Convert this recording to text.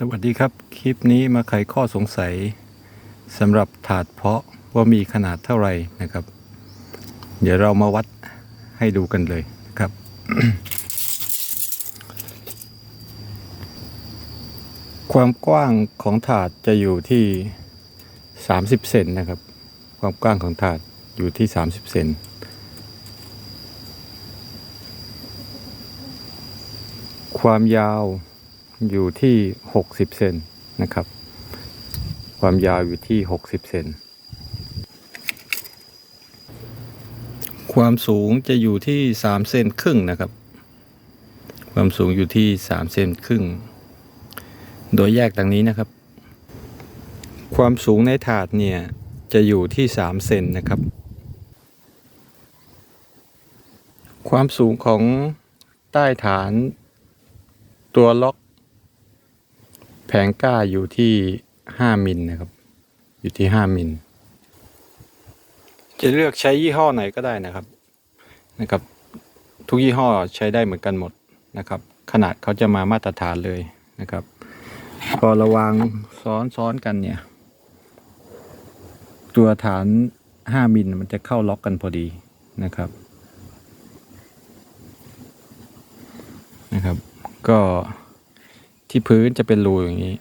สวัสดีครับ คลิปนี้มาไขข้อสงสัยสำหรับถาดเพาะว่ามีขนาดเท่าไหร่นะครับ เดี๋ยวเรามาวัดให้ดูกันเลยนะครับ ความกว้างของถาดจะอยู่ที่ 30 เซนนะครับ ความกว้างของถาดอยู่ที่ 30 เซนความยาว อยู่ที่ 60 เซนนะครับ ความยาวอยู่ที่ 60 เซนความสูงจะอยู่ที่ 3 เซนครึ่งนะครับ ความสูงอยู่ที่ 3 เซนครึ่ง โดยแยกดังนี้นะครับ ความสูงในถาดเนี่ยจะอยู่ที่ 3 เซนนะครับ ความสูงของใต้ฐานตัวล็อก แผงก้าอยู่ที่5มิลนะครับ อยู่ที่5มิล จะเลือกใช้ยี่ห้อไหนก็ได้นะครับ นะครับ ทุกยี่ห้อใช้ได้เหมือนกันหมดนะครับ ขนาดเขาจะมามาตรฐานเลยนะครับ พอระวางซ้อนซ้อนกันเนี่ย ตัวฐาน5มิลมันจะเข้าล็อกกันพอดีนะครับนะครับ ก็ ที่พื้นจะเป็นรูอย่างนี้